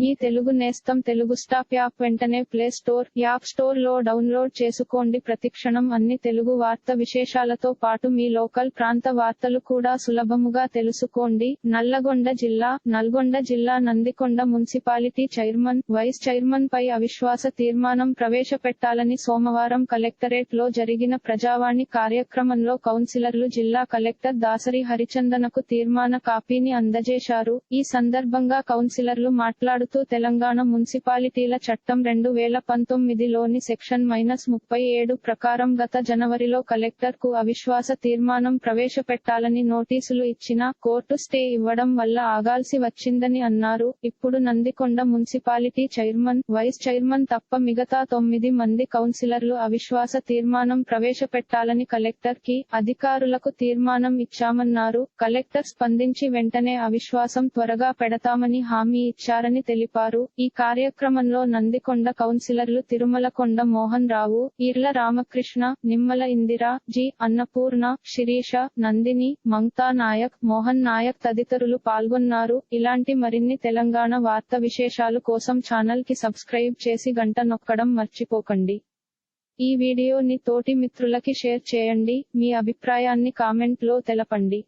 మీ తెలుగు నేస్తం Telugu stop app వెంటనే play store app స్టోర్లో డౌన్లోడ్ చేసుకోండి. ప్రతిక్షణం అన్ని తెలుగు వార్త విశేషాలతో పాటు మీ లోకల్ ప్రాంత వార్తలు కూడా సులభముగా తెలుసుకోండి. నల్లగొండ జిల్లా నల్గొండ జిల్లా Nandikonda municipality chairman vice chairman పై అవిశ్వాస తీర్మానం ప్రవేశపెట్టాలని సోమవారం కలెక్టరేట్లో జరిగిన ప్రజావాణి కార్యక్రమంలో కౌన్సిలర్లు జిల్లా కలెక్టర్ దాసరి హరిచందనకు తీర్మాన కాపీని అందజేశారు. ఈ సందర్భంగా కౌన్సిలర్లు మారుతూ తెలంగాణ మున్సిపాలిటీల చట్టం రెండు వేల పంతొమ్మిదిలోని సెక్షన్ మైనస్ ముప్పై ఏడు ప్రకారం గత జనవరిలో కలెక్టర్కు అవిశ్వాస తీర్మానం ప్రవేశపెట్టాలని నోటీసులు ఇచ్చినా కోర్టు స్టే ఇవ్వడం వల్ల ఆగాల్సి వచ్చిందని అన్నారు. ఇప్పుడు Nandikonda municipality chairman vice chairman తప్ప మిగతా తొమ్మిది మంది కౌన్సిలర్లు అవిశ్వాస తీర్మానం ప్రవేశపెట్టాలని కలెక్టర్కి అధికారులకు తీర్మానం ఇచ్చామన్నారు. కలెక్టర్ స్పందించి వెంటనే అవిశ్వాసం త్వరగా పెడతామని హామీ ఇచ్చారని తెలిపారు. తెలిపారు. ఈ కార్యక్రమంలో నందికొండ కౌన్సిలర్లు తిరుమలకొండ మోహన్ రావు ఈర్ల రామకృష్ణ నిమ్మల ఇందిరా జి. అన్నపూర్ణ శిరీష నందిని మమతా నాయక్ మోహన్ నాయక్ తదితరులు పాల్గొన్నారు. ఇలాంటి మరిన్ని తెలంగాణ వార్త విశేషాలు కోసం ఛానల్కి సబ్స్క్రైబ్ చేసి గంట నొక్కడం మర్చిపోకండి. ఈ వీడియోని తోటి మిత్రులకి షేర్ చేయండి. మీ అభిప్రాయాన్ని కామెంట్లో తెలపండి.